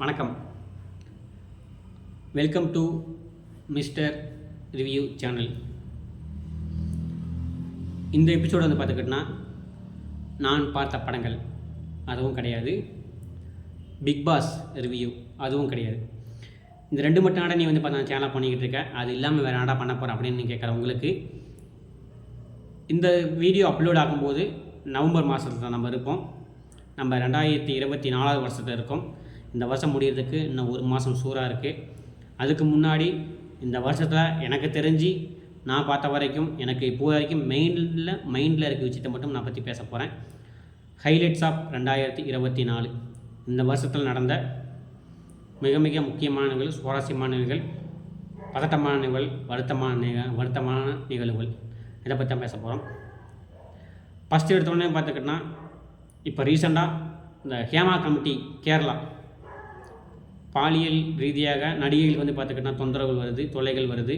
வணக்கம். Welcome to mister review channel இந்த episode வந்து பார்த்துக்கிட்டோன்னா நான் பார்த்த படங்கள் அதுவும் கிடையாது. பிக் பாஸ் ரிவ்யூ அதுவும் கிடையாது. இந்த ரெண்டு மட்டும் நாடா நீ வந்து பார்த்தா சேனலாக பண்ணிக்கிட்டு இருக்க. அது இல்லாமல் வேறு நாடா பண்ண போகிறேன் அப்படின்னு கேட்குற உங்களுக்கு. இந்த வீடியோ அப்லோட் ஆகும்போது நவம்பர் மாதத்தில் நம்ம இருப்போம். நம்ம ரெண்டாயிரத்தி இருபத்தி நாலாவது வருஷத்தில் இருக்கோம். இந்த வருஷம் முடிகிறதுக்கு இன்னும் ஒரு மாதம் சூறாக இருக்குது அதுக்கு முன்னாடி இந்த வருஷத்தில் எனக்கு தெரிஞ்சு நான் பார்த்த வரைக்கும் எனக்கு இப்போ வரைக்கும் மெயினில் மைண்டில் இருக்க விஷயத்தை மட்டும் நான் பற்றி பேச போகிறேன் ஹைலைட்ஸ் ஆஃப் ரெண்டாயிரத்தி இருபத்தி நாலு. இந்த வருஷத்தில் நடந்த மிக மிக முக்கியமான நிகழ்வு சுவாரஸ்யமான நிகழ்வுகள் பதட்டமான நிகழ்வு வருத்தமான நிக வருத்தமான நிகழ்வுகள். இதை பற்றி தான் பேச போகிறோம் ஃபஸ்ட்டு எடுத்தோடனே பார்த்துக்கிட்டோன்னா இப்போ ரீசெண்டாக இந்த ஹேமா கமிட்டி கேரளா பாலியல் ரீதியாக நடிகைகள் வந்து பார்த்துக்கிட்டா தொந்தரவுகள் வருது தொல்லைகள் வருது.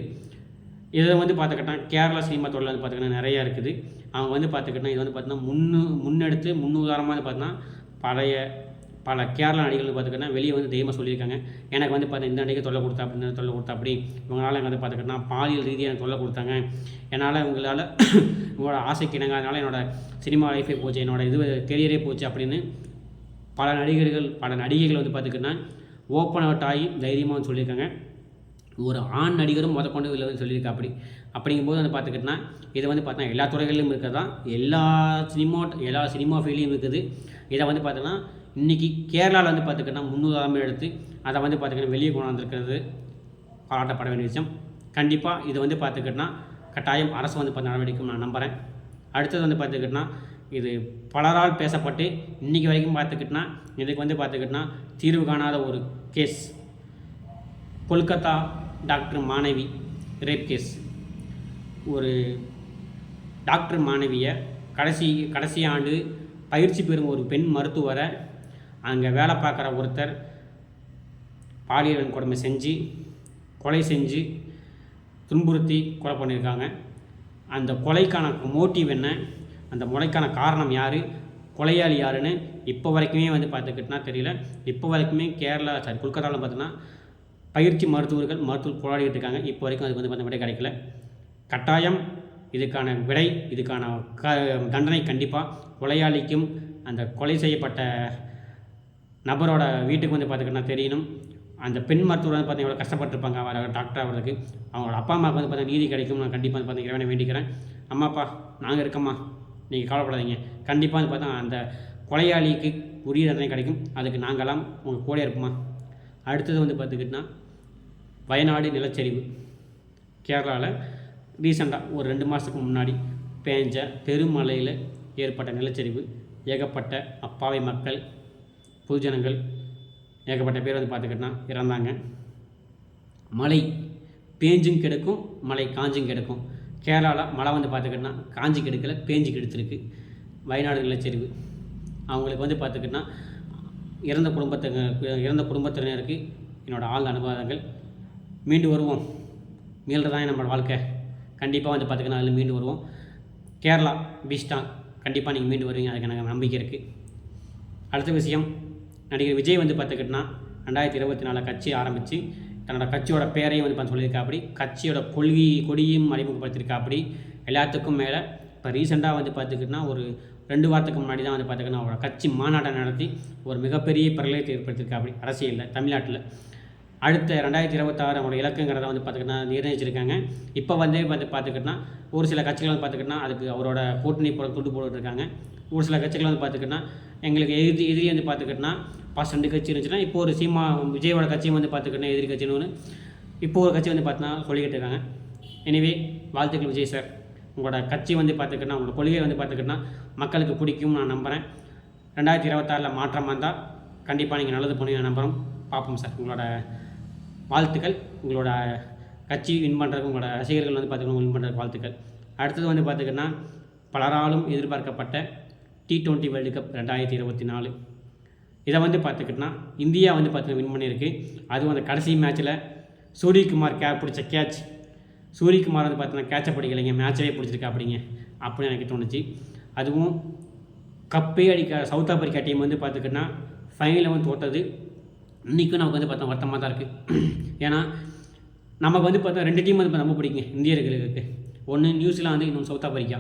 இதை வந்து பார்த்துக்கிட்டா கேரளா சினிமா தொழில் வந்து பார்த்துக்கிட்டா நிறையா இருக்குது. அவங்க வந்து பார்த்துக்கிட்டா இது வந்து பார்த்தீங்கன்னா முன்னு முன்னெடுத்து முன்னுதாரணமாக வந்து பார்த்தீங்கன்னா பழைய பல கேரளா நடிகர்கள் பார்த்துக்கிட்டா வெளியே வந்து தெய்வமாக சொல்லியிருக்காங்க. எனக்கு வந்து பார்த்தா இந்த நடிகை தொல்லை கொடுத்தா அப்படி இந்த தொல்லை கொடுத்தா அப்படி. இவங்களால எனக்கு வந்து பார்த்துக்கிட்டா பாலியல் ரீதியாக தொல்லை கொடுத்தாங்க. என்னால் இவங்களால் இவங்களோட ஆசைக்கு இணங்க அதனால் என்னோட சினிமா லைஃபே போச்சு. என்னோடய இது கெரியரே போச்சு அப்படின்னு பல நடிகர்கள் பல நடிகைகள் வந்து பார்த்துக்கிட்டா ஓப்பன் அவுட் ஆகி தைரியமாக வந்து சொல்லியிருக்காங்க. ஒரு ஆண் நடிகரும் முத கொண்டு இதில் வந்து சொல்லியிருக்கா அப்படி. அப்படிங்கும்போது வந்து பார்த்துக்கிட்டோன்னா இதை வந்து பார்த்தா எல்லா துறைகளிலும் இருக்கிறதா எல்லா சினிமா எல்லா சினிமா ஃபீல்டையும் இருக்குது. இதை வந்து பார்த்தோன்னா இன்றைக்கி கேரளாவில் வந்து பார்த்துக்கிட்டா முன்னுதாரணம் எடுத்து அதை வந்து பார்த்துக்கிட்டா வெளியே கொண்டாந்துருக்கிறது பாராட்டப்பட வேண்டிய விஷயம். கண்டிப்பாக இது வந்து பார்த்துக்கிட்டோன்னா கட்டாயம் அரசு வந்து பார்த்து நடவடிக்கை நான் நம்புகிறேன் அடுத்தது வந்து பார்த்துக்கிட்டோன்னா இது பலரால் பேசப்பட்டு இன்றைக்கி வரைக்கும் பார்த்துக்கிட்டனா இதுக்கு வந்து பார்த்துக்கிட்டனா தீர்வு காணாத ஒரு கேஸ் கொல்கத்தா டாக்டர் மாணவி ரேப் கேஸ் ஒரு டாக்டர் மாணவியை கடைசி கடைசி ஆண்டு பயிற்சி பெறும் ஒரு பெண் மருத்துவரை அங்கே வேலை பார்க்குற ஒருத்தர் பாலியல் வன்கொடுமை செஞ்சு கொலை செஞ்சு துன்புறுத்தி கொலை பண்ணியிருக்காங்க. அந்த கொலைக்கான மோட்டிவ் என்ன? அந்த முறைக்கான காரணம் யார்? கொலையாளி யாருன்னு இப்போ வரைக்குமே வந்து பார்த்துக்கிட்டுனா தெரியல. இப்போ வரைக்குமே கேரளா சாரி கொல்கத்தாவில் பார்த்தீங்கன்னா பயிற்சி மருத்துவர்கள் மருத்துவர் போராடிக்கிட்டு இருக்காங்க. இப்போ வரைக்கும் அதுக்கு வந்து பார்த்தீங்கன்னா விடை கிடைக்கல. கட்டாயம் இதுக்கான விடை இதுக்கான க தண்டனை கண்டிப்பாக கொலையாளிக்கும் அந்த கொலை செய்யப்பட்ட நபரோட வீட்டுக்கு வந்து பார்த்துக்கிட்டா தெரியணும். அந்த பெண் மருத்துவர் வந்து பார்த்தீங்கன்னா எவ்வளோ கஷ்டப்பட்டிருப்பாங்க. அவர் டாக்டர் அவர்களுக்கு அவங்களோட அப்பா அம்மாவுக்கு வந்து பார்த்தீங்கன்னா நீதி கிடைக்கும் நான் கண்டிப்பாக வந்து பார்த்தீங்கன்னா வேண்டிக்கிறேன். அம்மாப்பா நாங்கள் இருக்கம்மா. நீங்கள் கவலைப்படாதீங்க. கண்டிப்பாக வந்து பார்த்தா அந்த கொலையாளிக்கு உரிய தண்டனை கிடைக்கும். அதுக்கு நாங்களாம் உங்கள் கூட இருப்போமா? அடுத்தது வந்து பார்த்துக்கிட்டிங்கன்னா வயநாடு நிலச்சரிவு. கேரளாவில் ரீசெண்டாக ஒரு ரெண்டு மாதத்துக்கு முன்னாடி பேஞ்ச பெருமலையில் ஏற்பட்ட நிலச்சரிவு ஏகப்பட்ட அப்பாவி மக்கள் பொதுஜனங்கள் ஏகப்பட்ட பேர் வந்து பார்த்துக்கிட்டா இறந்தாங்க. மழை பேஞ்சும் கிடக்கும் மழை காஞ்சும் கிடக்கும். கேரளாவில் மழை வந்து பார்த்துக்கிட்டா காஞ்சி கெடுக்கல பேஞ்சு கெடுத்துருக்கு. வயநாடு நிலச்சரிவு அவங்களுக்கு வந்து பார்த்துக்கிட்டா இறந்த குடும்பத்தை இறந்த குடும்பத்தினருக்கு என்னோடய ஆழ்ந்த அனுபவங்கள். மீண்டு வருவோம். மீள்றதான் நம்மளோட வாழ்க்கை. கண்டிப்பாக வந்து பார்த்துக்கினா அதில் மீண்டு வருவோம். கேரளா பீஸ்டாங் கண்டிப்பாக நீங்கள் மீண்டு வருவீங்க. அதுக்கு எனக்கு நம்பிக்கை இருக்குது அடுத்த விஷயம் நடிகர் விஜய் வந்து பார்த்துக்கிட்டனா ரெண்டாயிரத்தி இருபத்தி நாலு கட்சி ஆரம்பித்து தன்னோட கட்சியோட பேரையும் வந்து பார்த்து சொல்லியிருக்கா அப்படி கட்சியோட கொள்கை கொடியும் அறிமுகப்படுத்தியிருக்கா அப்படி எல்லாத்துக்கும் மேலே இப்போ ரீசெண்டாக வந்து பார்த்துக்கிட்டனா ஒரு ரெண்டு வாரத்துக்கு முன்னாடி தான் வந்து பார்த்துக்கிட்டா அவரோட கட்சி மாநாட்டம் நடத்தி ஒரு மிகப்பெரிய பிரளயத்தை ஏற்படுத்தியிருக்கா அப்படி அரசியலில் தமிழ்நாட்டில். அடுத்த ரெண்டாயிரத்தி இருபத்தாறு அவங்களோட இலக்குங்கிறத வந்து பார்த்துக்கிட்டா நிர்ணயிச்சிருக்காங்க. இப்போ வந்து வந்து பார்த்துக்கிட்டா ஒரு சில கட்சிகள் வந்து பார்த்துக்கிட்டா அதுக்கு அவரோட கூட்டணி போட துண்டு போட்டுருக்காங்க. ஒரு சில கட்சிகள் வந்து பார்த்துக்கிட்டா எங்களுக்கு எதிரி எதிரி வந்து பார்த்துக்கிட்டா ஃபஸ்ட் ரெண்டு கட்சி இருந்துச்சுன்னா இப்போ ஒரு சீமா விஜயோட கட்சியும் வந்து பார்த்துக்கிட்டா எதிரி கட்சின்னு ஒன்று இப்போ ஒரு கட்சி வந்து பார்த்தீங்கன்னா சொல்லிக்கிட்டு இருக்காங்க எனவே வாழ்த்துக்கள் விஜய் சார் உங்களோட கட்சி வந்து பார்த்துக்கிட்டா உங்களோட கொள்கை வந்து பார்த்துக்கிட்டா மக்களுக்கு பிடிக்கும் நான் நம்புகிறேன் ரெண்டாயிரத்தி இருபத்தாறில் மாற்றம் வந்தால் கண்டிப்பாக நீங்கள் நல்லது பண்ணி நான் நம்புகிறோம் பார்ப்போம் சார் உங்களோட வாழ்த்துக்கள் உங்களோட கட்சி வின் பண்ணுறதுக்கு உங்களோட ரசிகர்கள் வந்து பார்த்துக்கணும் வின் பண்ணுறதுக்கு வாழ்த்துக்கள். அடுத்தது வந்து பார்த்துக்கிட்டா பலராலும் எதிர்பார்க்கப்பட்ட டி டுவெண்ட்டி வேர்ல்டு கப் ரெண்டாயிரத்தி இருபத்தி நாலு. இதை வந்து பார்த்துக்கிட்டோன்னா இந்தியா வந்து பார்த்திங்கன்னா வின் பண்ணியிருக்கு. அதுவும் அந்த கடைசி மேட்ச்சில் சூரியகுமார் கே பிடிச்ச கேட்ச் சூரியகுமார் வந்து பார்த்தீங்கன்னா கேட்சை பிடிக்கலைங்க மேட்சவே பிடிச்சிருக்கா அப்படிங்க அப்படின்னு எனக்கு தோணுச்சு. அதுவும் கப்பே அடிக்க சவுத் ஆப்பிரிக்கா டீம் வந்து பார்த்துக்கிட்டோன்னா ஃபைனலில் வந்து தோத்தது. இன்றைக்கும் நமக்கு வந்து பார்த்தா வருத்தமாக தான் இருக்குது ஏன்னா நமக்கு வந்து பார்த்தா ரெண்டு டீம் வந்து ரொம்ப பிடிக்கும் இந்தியர்களுக்கு ஒன்று நியூசிலாந்து இன்னொன்று சவுத் ஆப்பிரிக்கா.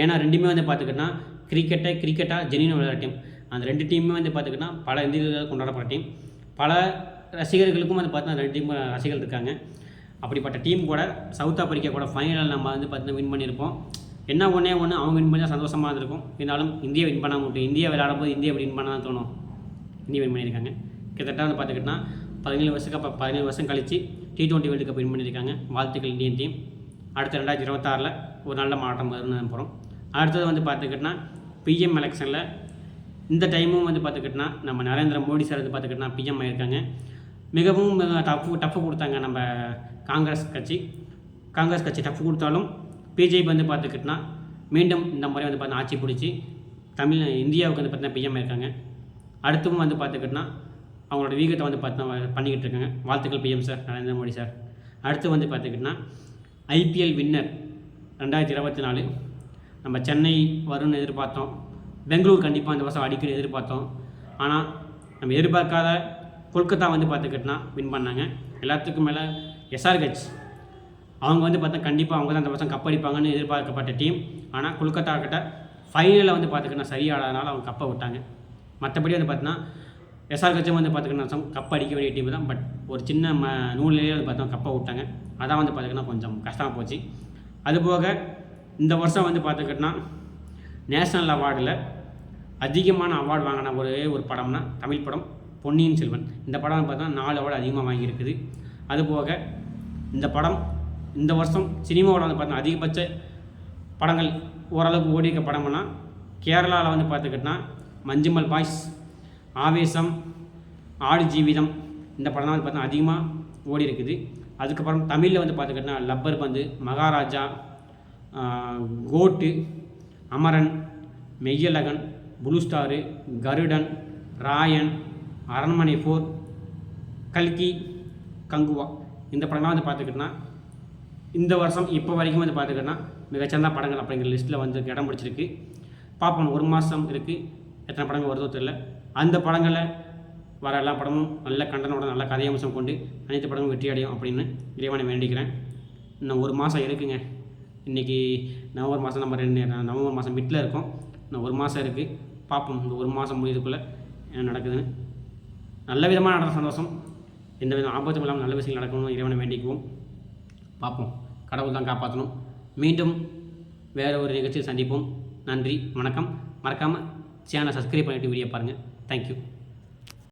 ஏன்னா ரெண்டுமே வந்து பார்த்துக்கிட்டனா கிரிக்கெட்டை கிரிக்கெட்டாக ஜெனியூன் விளையாட டீம் அந்த ரெண்டு டீமுமே வந்து பார்த்துக்கிட்டா பல இந்தியர்கள் கொண்டாடப்பட்ட டீம் பல ரசிகர்களுக்கும் வந்து பார்த்தீங்கன்னா ரெண்டு டீம் ரசிகர்கள் இருக்காங்க. அப்படிப்பட்ட டீம் கூட சவுத் ஆப்பிரிக்கா கூட ஃபைனலில் நம்ம வந்து பார்த்தீங்கன்னா வின் பண்ணியிருப்போம். என்ன ஒன்றே ஒன்று அவங்க வின் பண்ணால் சந்தோஷமாக இருந்திருக்கும். இருந்தாலும் இந்தியா வின் பண்ணாமல் மட்டும் இந்தியா விளையாடும் போது இந்தியா வின் பண்ணால் தான் தோணும். இந்தியா வின் பண்ணியிருக்காங்க. கிட்டத்தட்ட வந்து பார்த்துக்கிட்டா பதினேழு வருஷத்துக்கு அப்போ பதினேழு வருஷம் கழிச்சு T twenty world cup win பண்ணியிருக்காங்க. வாழ்த்துக்கள் இந்தியன் டீம் அடுத்த ரெண்டாயிரத்தி இருபத்தாறில் ஒரு நல்ல மாற்றம் வரும்னு போகிறோம் அடுத்தது வந்து பார்த்துக்கிட்டா பிஎம் எலெக்ஷனில் இந்த டைமும் வந்து பார்த்துக்கிட்டோன்னா நம்ம நரேந்திர மோடி சார் வந்து பார்த்துக்கிட்டோன்னா பிஎம் ஆயிருக்காங்க. மிகவும் டஃப் டஃப் கொடுத்தாங்க நம்ம காங்கிரஸ் கட்சி. காங்கிரஸ் கட்சி டஃப் கொடுத்தாலும் பிஜேபி வந்து பார்த்துக்கிட்டோன்னா மீண்டும் இந்த முறை வந்து பார்த்தா ஆட்சி பிடிச்சி தமிழ் இந்தியாவுக்கு வந்து பார்த்தீங்கன்னா பிஎம் இருக்காங்க அடுத்தும் வந்து பார்த்துக்கிட்டோன்னா அவங்களோட வீகத்தை வந்து பார்த்து பண்ணிக்கிட்டு இருக்காங்க. வாழ்த்துக்கள் PM sir Narendra Modi sir அடுத்து வந்து பார்த்துக்கிட்டோன்னா ஐபிஎல் வின்னர் ரெண்டாயிரத்தி இருபத்தி நாலு. நம்ம சென்னை வரும்னு எதிர்பார்த்தோம். பெங்களூர் கண்டிப்பாக இந்த வருஷம் அடிக்கடி எதிர்பார்த்தோம். ஆனால் நம்ம எதிர்பார்க்காத கொல்கத்தா வந்து பார்த்துக்கிட்டோன்னா வின் பண்ணாங்க. எல்லாத்துக்கும் மேலே எஸ்ஆர்ஹெச் அவங்க வந்து பார்த்தா கண்டிப்பாக அவங்க தான் அந்த வருஷம் கப் அடிப்பாங்கன்னு எதிர்பார்க்கப்பட்ட டீம் ஆனால் கொல்கத்தா கிட்ட ஃபைனலில் வந்து பார்த்துக்கிட்டா சரியாடாதனால அவங்க கப்பை விட்டாங்க. மற்றபடி வந்து பார்த்தீங்கன்னா எஸ்ஆர்ஹெச்சும் வந்து பார்த்துக்கிட்டா கப் அடிக்க வேண்டிய டீம் தான். பட் ஒரு சின்ன ம நூலிலேயே வந்து பார்த்தா கப்பை விட்டாங்க. அதான் வந்து பார்த்துக்கிட்டா கொஞ்சம் கஷ்டமாக போச்சு. அதுபோக இந்த வருஷம் வந்து பார்த்துக்கிட்டா நேஷ்னல் அவார்டில் அதிகமான அவார்டு வாங்கின ஒரே ஒரு படம்னா தமிழ் படம் பொன்னியின் செல்வன். இந்த படம் பார்த்தா நாலு அவார்டு அதிகமாக வாங்கியிருக்குது. அதுபோக இந்த படம் இந்த வருஷம் சினிமாவில் வந்து பார்த்தா அதிகபட்ச படங்கள் ஓரளவுக்கு ஓடி இருக்க படம்னா கேரளாவில் வந்து பார்த்துக்கிட்டோன்னா மஞ்சுமல் பாய்ஸ் ஆவேசம் ஆடு ஜீவிதம் இந்த படம் தான் வந்து பார்த்தா அதிகமாக ஓடி இருக்குது அதுக்கப்புறம் தமிழில் வந்து பார்த்துக்கிட்டோன்னா லப்பர் பந்து மகாராஜா கோட்டு அமரன் மெய்யழகன் ப்ளூ ஸ்டாரு கருடன் ராயன் அரண்மனை ஃபோர் கல்கி கங்குவா இந்த படங்கள்லாம் வந்து பார்த்துக்கிட்டோன்னா இந்த வருஷம் இப்போ வரைக்கும் வந்து பார்த்துக்கிட்டோன்னா மிகச்சிறந்த படங்கள் அப்படிங்கிற லிஸ்ட்டில் வந்து இடம் பிடிச்சிருக்கு. பார்ப்போம் ஒரு மாதம் இருக்குது எத்தனை படங்கள் வருதோ தெரியல. அந்த படங்களை வர எல்லா படமும் நல்ல கண்டனோட நல்ல கதையம்சம் கொண்டு அனைத்து படமும் வெற்றி அடையும் அப்படின்னு இறைவனை வேண்டிக்கிறேன். இன்னும் ஒரு மாதம் இருக்குங்க. இன்றைக்கி நவம்பர் மாதம் நம்ம ரெண்டு நவம்பர் மாதம் மிட்டில் இருக்கோம். இன்னும் ஒரு மாதம் இருக்குது பார்ப்போம். இந்த ஒரு மாதம் முடியதுக்குள்ளே என்ன நடக்குதுன்னு. நல்ல விதமாக நடந்த சந்தோஷம். எந்த வித ஆபத்தும் இல்லாமல் நல்ல விஷயங்கள் நடக்கணும்னு இறைவனை வேண்டிக்குவோம். பார்ப்போம். கடவுள் தான் காப்பாற்றணும் மீண்டும் வேறு ஒரு நிகழ்ச்சியில் சந்திப்போம். நன்றி வணக்கம். மறக்காமல் சேனலை சப்ஸ்கிரைப் பண்ணிவிட்டு வீடியோ பாருங்கள் தேங்க்யூ